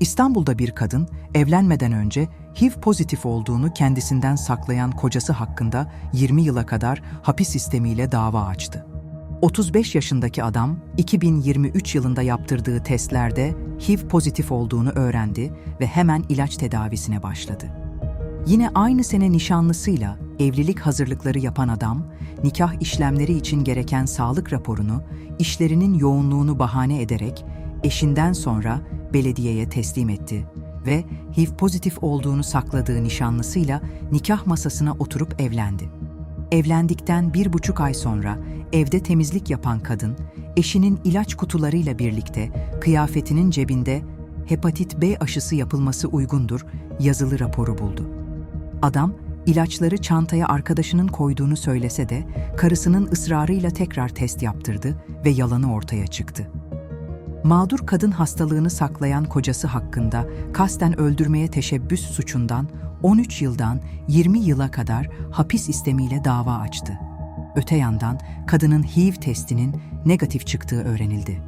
İstanbul'da bir kadın evlenmeden önce HIV pozitif olduğunu kendisinden saklayan kocası hakkında 20 yıla kadar hapis sistemiyle dava açtı. 35 yaşındaki adam 2023 yılında yaptırdığı testlerde HIV pozitif olduğunu öğrendi ve hemen ilaç tedavisine başladı. Yine aynı sene nişanlısıyla evlilik hazırlıkları yapan adam, nikah işlemleri için gereken sağlık raporunu, işlerinin yoğunluğunu bahane ederek eşinden sonra belediyeye teslim etti ve HIV pozitif olduğunu sakladığı nişanlısıyla nikah masasına oturup evlendi. Evlendikten bir buçuk ay sonra evde temizlik yapan kadın, eşinin ilaç kutularıyla birlikte kıyafetinin cebinde hepatit B aşısı yapılması uygundur yazılı raporu buldu. Adam, ilaçları çantaya arkadaşının koyduğunu söylese de karısının ısrarıyla tekrar test yaptırdı ve yalanı ortaya çıktı. Mağdur kadın hastalığını saklayan kocası hakkında kasten öldürmeye teşebbüs suçundan 13 yıldan 20 yıla kadar hapis istemiyle dava açtı. Öte yandan kadının HIV testinin negatif çıktığı öğrenildi.